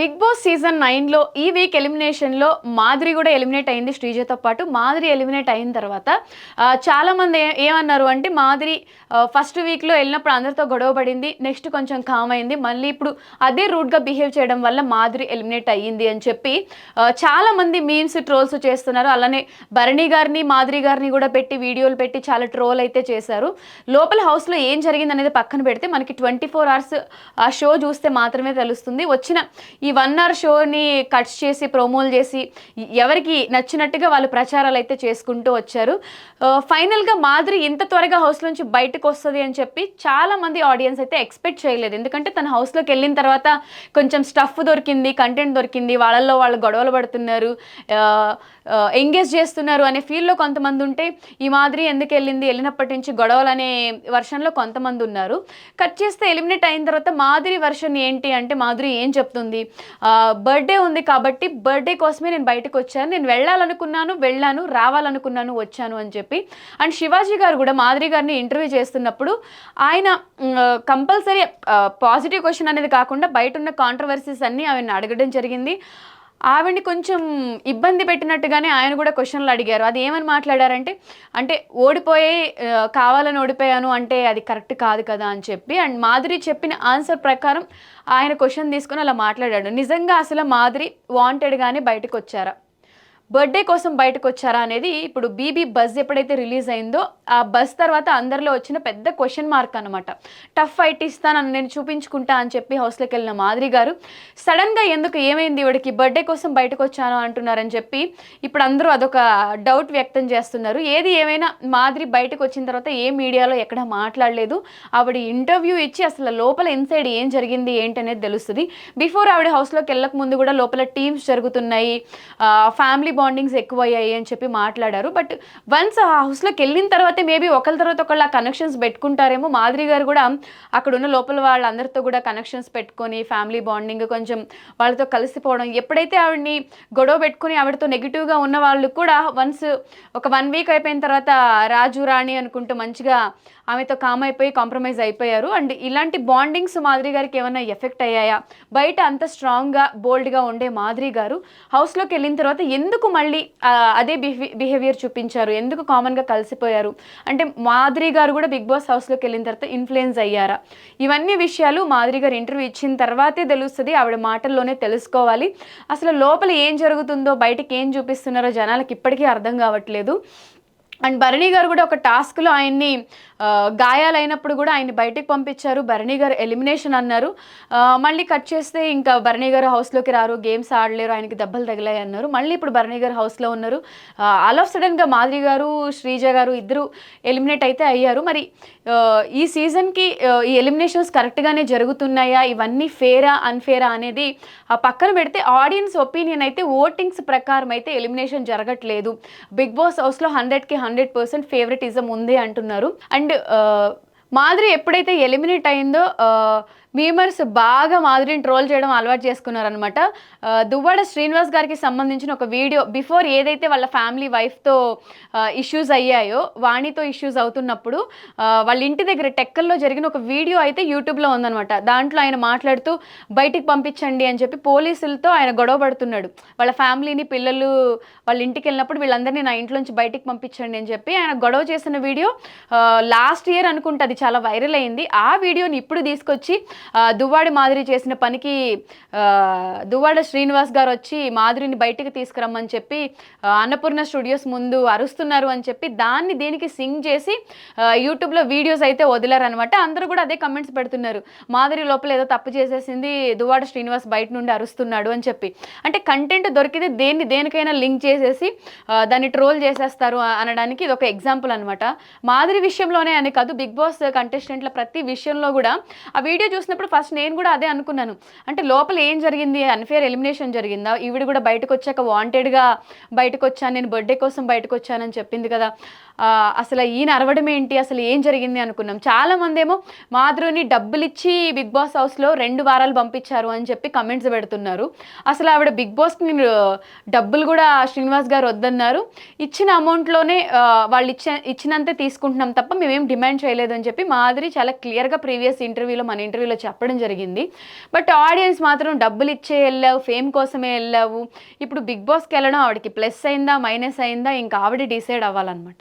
Big boss season నైన్లో ఈ week ఎలిమినేషన్లో మాదిరి కూడా ఎలిమినేట్ అయింది శ్రీజతో పాటు. మాదిరి ఎలిమినేట్ అయిన తర్వాత చాలామంది ఏమన్నారు అంటే మాదిరి ఫస్ట్ వీక్లో వెళ్ళినప్పుడు అందరితో గొడవ పడింది నెక్స్ట్ కొంచెం కామ్ అయింది మళ్ళీ ఇప్పుడు అదే రూట్గా బిహేవ్ చేయడం వల్ల మాదిరి ఎలిమినేట్ అయ్యింది అని చెప్పి చాలామంది మీమ్స్ ట్రోల్స్ చేస్తున్నారు. అలానే భరణి గారిని మాధురి గారిని కూడా పెట్టి వీడియోలు పెట్టి చాలా ట్రోల్ అయితే చేశారు. లోపల హౌస్లో ఏం జరిగింది అనేది పక్కన పెడితే మనకి ట్వంటీ ఫోర్ అవర్స్ ఆ షో చూస్తే మాత్రమే తెలుస్తుంది. వచ్చిన ఈ ఈ వన్ అవర్ షోని కట్స్ చేసి ప్రోమోలు చేసి ఎవరికి నచ్చినట్టుగా వాళ్ళు ప్రచారాలు అయితే చేసుకుంటూ వచ్చారు. ఫైనల్గా మాధురి ఇంత త్వరగా హౌస్ నుంచి బయటకు వస్తుంది అని చెప్పి చాలా మంది ఆడియన్స్ అయితే ఎక్స్పెక్ట్ చేయలేదు. ఎందుకంటే తన హౌస్లోకి వెళ్ళిన తర్వాత కొంచెం స్టఫ్ దొరికింది కంటెంట్ దొరికింది వాళ్ళల్లో వాళ్ళు గొడవలు పడుతున్నారు ఎంగేజ్ చేస్తున్నారు అనే ఫీల్లో కొంతమంది ఉంటే ఈ మాదిరి ఎందుకు వెళ్ళింది వెళ్ళినప్పటి నుంచి గొడవలు అనే వర్షన్లో కొంతమంది ఉన్నారు. కట్ చేస్తే ఎలిమినేట్ అయిన తర్వాత మాధురి వర్షన్ ఏంటి అంటే మాధురి ఏం చెప్తుంది? బర్త్డే ఉంది కాబట్టి బర్త్డే కోసమే నేను బయటకు వచ్చాను. నేను వెళ్ళాలనుకున్నాను వెళ్ళాను రావాలనుకున్నాను వచ్చాను అని చెప్పి. అండ్ శివాజీ గారు కూడా మాదిరి గారిని ఇంటర్వ్యూ చేస్తున్నప్పుడు ఆయన కంపల్సరీ పాజిటివ్ క్వశ్చన్ అనేది కాకుండా బయట ఉన్న కాంట్రవర్సీస్ అన్నీ ఆయన అడగడం జరిగింది. ఆవిడ్ని కొంచెం ఇబ్బంది పెట్టినట్టుగానే ఆయన కూడా క్వశ్చన్లు అడిగారు. అది ఏమని మాట్లాడారంటే అంటే ఓడిపోయి కావాలని ఓడిపోయాను అంటే అది కరెక్ట్ కాదు కదా అని చెప్పి అండ్ మాధురి చెప్పిన ఆన్సర్ ప్రకారం ఆయన క్వశ్చన్ తీసుకుని అలా మాట్లాడాడు. నిజంగా అసలు మాధురి వాంటెడ్గానే బయటకు వచ్చారా బర్త్డే కోసం బయటకు వచ్చారా అనేది ఇప్పుడు బీబీ బజ్ ఎప్పుడైతే రిలీజ్ అయిందో ఆ బజ్ తర్వాత అందరిలో వచ్చిన పెద్ద క్వశ్చన్ మార్క్ అనమాట టఫ్ ఫైట్ ఇస్తానని నేను చూపించుకుంటా అని చెప్పి హౌస్లోకి వెళ్ళిన మాదిరి గారు సడన్గా ఎందుకు ఏమైంది ఇవిడికి? బర్త్డే కోసం బయటకు వచ్చాను అంటున్నారని చెప్పి ఇప్పుడు అందరూ అదొక డౌట్ వ్యక్తం చేస్తున్నారు. ఏది ఏమైనా మాదిరి బయటకు వచ్చిన తర్వాత ఏ మీడియాలో ఎక్కడ మాట్లాడలేదు. ఆవిడ ఇంటర్వ్యూ ఇచ్చి అసలు లోపల ఇన్సైడ్ ఏం జరిగింది ఏంటి అనేది తెలుస్తుంది. బిఫోర్ ఆవిడ హౌస్లోకి వెళ్ళక ముందు కూడా లోపల టీమ్స్ జరుగుతున్నాయి. ఫ్యామిలీ బాండింగ్స్ ఎక్కువ అయ్యాయి అని చెప్పి మాట్లాడారు. బట్ వన్స్ ఆ హౌస్లోకి వెళ్ళిన తర్వాతే మేబీ ఒకరి తర్వాత ఒకళ్ళ కనెక్షన్స్ పెట్టుకుంటారేమో. మాదిరి గారు కూడా అక్కడ ఉన్న లోపల వాళ్ళందరితో కూడా కనెక్షన్స్ పెట్టుకొని ఫ్యామిలీ బాండింగ్ కొంచెం వాళ్ళతో కలిసిపోవడం ఎప్పుడైతే ఆవిడని గొడవ పెట్టుకుని ఆవిడతో నెగిటివ్గా ఉన్న వాళ్ళు కూడా వన్స్ ఒక వన్ వీక్ అయిపోయిన తర్వాత రాజు రాణి అనుకుంటూ మంచిగా ఆమెతో కామ్ అయిపోయి కాంప్రమైజ్ అయిపోయారు. అండ్ ఇలాంటి బాండింగ్స్ మాదిరి గారికి ఏమైనా ఎఫెక్ట్ అయ్యాయా? బయట అంత స్ట్రాంగ్గా బోల్డ్గా ఉండే మాదిరి గారు హౌస్లోకి వెళ్ళిన తర్వాత ఎందుకు మళ్ళీ అదే బిహే బిహేవియర్ చూపించారు. ఎందుకు కామన్గా కలిసిపోయారు? అంటే మాధురి గారు కూడా బిగ్ బాస్ హౌస్లోకి వెళ్ళిన తర్వాత ఇన్ఫ్లుయెన్స్ అయ్యారా? ఇవన్నీ విషయాలు మాధురి గారు ఇంటర్వ్యూ ఇచ్చిన తర్వాతే తెలుస్తుంది. ఆవిడ మాటల్లోనే తెలుసుకోవాలి. అసలు లోపల ఏం జరుగుతుందో బయటకి ఏం చూపిస్తున్నారో జనాలకు ఇప్పటికీ అర్థం కావట్లేదు. అండ్ భరణి గారు కూడా ఒక టాస్క్లో ఆయన్ని గాయాలైనప్పుడు కూడా ఆయన్ని బయటకు పంపించారు. భరణి గారు ఎలిమినేషన్ అన్నారు. మళ్ళీ కట్ చేస్తే ఇంకా భరణి గారు హౌస్లోకి రారు. గేమ్స్ ఆడలేరు. ఆయనకి దెబ్బలు తగిలాయి అన్నారు. మళ్ళీ ఇప్పుడు భరణి గారు హౌస్లో ఉన్నారు. ఆల్ ఆఫ్ సడన్గా మాధురి గారు శ్రీజ గారు ఇద్దరు ఎలిమినేట్ అయితే అయ్యారు. మరి ఈ సీజన్కి ఈ ఎలిమినేషన్స్ కరెక్ట్గానే జరుగుతున్నాయా? ఇవన్నీ ఫేరా అన్ఫేరా అనేది ఆ పక్కన పెడితే ఆడియన్స్ ఒపీనియన్ అయితే ఓటింగ్స్ ప్రకారం అయితే ఎలిమినేషన్ జరగట్లేదు. బిగ్ బాస్ హౌస్లో హండ్రెడ్కి హండ్రెడ్ హండ్రెడ్ పర్సెంట్ ఫేవరెటిజం ఉంది అంటున్నారు. అండ్ మాధురి ఎప్పుడైతే ఎలిమినేట్ అయిందో మీమర్స్ బాగా మాధురిని ట్రోల్ చేయడం అలవాటు చేసుకున్నారనమాట దువ్వాడ శ్రీనివాస్ గారికి సంబంధించిన ఒక వీడియో బిఫోర్ ఏదైతే వాళ్ళ ఫ్యామిలీ వైఫ్తో ఇష్యూస్ అయ్యాయో వాణితో ఇష్యూస్ అవుతున్నప్పుడు వాళ్ళ ఇంటి దగ్గర టెక్కల్లో జరిగిన ఒక వీడియో అయితే యూట్యూబ్లో ఉందనమాట దాంట్లో ఆయన మాట్లాడుతూ బయటికి పంపించండి అని చెప్పి పోలీసులతో ఆయన గొడవ పడుతున్నాడు. వాళ్ళ ఫ్యామిలీని పిల్లలు వాళ్ళ ఇంటికి వెళ్ళినప్పుడు వీళ్ళందరినీ నా ఇంట్లోంచి బయటికి పంపించండి అని చెప్పి ఆయన గొడవ చేసిన వీడియో లాస్ట్ ఇయర్ అనుకుంటే అది చాలా వైరల్ అయింది. ఆ వీడియోని ఇప్పుడు తీసుకొచ్చి దువ్వాడి మాదిరి చేసిన పనికి దువ్వాడ శ్రీనివాస్ గారు వచ్చి మాధురిని బయటికి తీసుకురమ్మని చెప్పి అన్నపూర్ణ స్టూడియోస్ ముందు అరుస్తున్నారు అని చెప్పి దాన్ని దీనికి సింగ్ చేసి యూట్యూబ్లో వీడియోస్ అయితే వదిలారనమాట అందరూ కూడా అదే కమెంట్స్ పెడుతున్నారు. మాధురి లోపల ఏదో తప్పు చేసేసింది దువ్వాడ శ్రీనివాస్ బయట నుండి అరుస్తున్నాడు అని చెప్పి. అంటే కంటెంట్ దొరికితే దేన్ని దేనికైనా లింక్ చేసేసి దాన్ని ట్రోల్ చేసేస్తారు అనడానికి ఇది ఒక ఎగ్జాంపుల్ అనమాట మాదిరి విషయంలోనే అని కాదు బిగ్ బాస్ కంటెస్టెంట్ల ప్రతి విషయంలో కూడా ఆ వీడియో చూసినప్పుడు ఫస్ట్ నేను కూడా అదే అనుకున్నాను. అంటే లోపల ఏం జరిగింది? అన్ఫేర్ ఎలిమినేషన్ జరిగిందా? ఈవిడ కూడా బయటకు వచ్చాక వాంటెడ్గా బయటకు వచ్చాను నేను బర్త్డే కోసం బయటకు వచ్చానని చెప్పింది కదా. అసలు ఈయన అరవడం ఏంటి? అసలు ఏం జరిగింది అనుకున్నాం. చాలామంది ఏమో మాధురిని డబ్బులు ఇచ్చి బిగ్ బాస్ హౌస్లో రెండు వారాలు పంపించారు అని చెప్పి కమెంట్స్ పెడుతున్నారు. అసలు ఆవిడ బిగ్ బాస్కి డబ్బులు కూడా శ్రీనివాస్ గారు వద్దన్నారు. ఇచ్చిన అమౌంట్లోనే వాళ్ళు ఇచ్చే ఇచ్చినంతే తీసుకుంటున్నాం తప్ప మేమేం డిమాండ్ చేయలేదు అని చెప్పి మాధురి చాలా క్లియర్గా ప్రీవియస్ ఇంటర్వ్యూలో మన ఇంటర్వ్యూలో చెప్పడం జరిగింది. బట్ ఆడియన్స్ మాత్రం డబ్బులు ఇచ్చే వెళ్ళావు ఫేమ్ కోసమే వెళ్ళావు. ఇప్పుడు బిగ్ బాస్కి వెళ్ళడం ఆవిడకి ప్లస్ అయిందా మైనస్ అయిందా ఇంకా ఆవిడ డిసైడ్ అవ్వాలన్నమాట.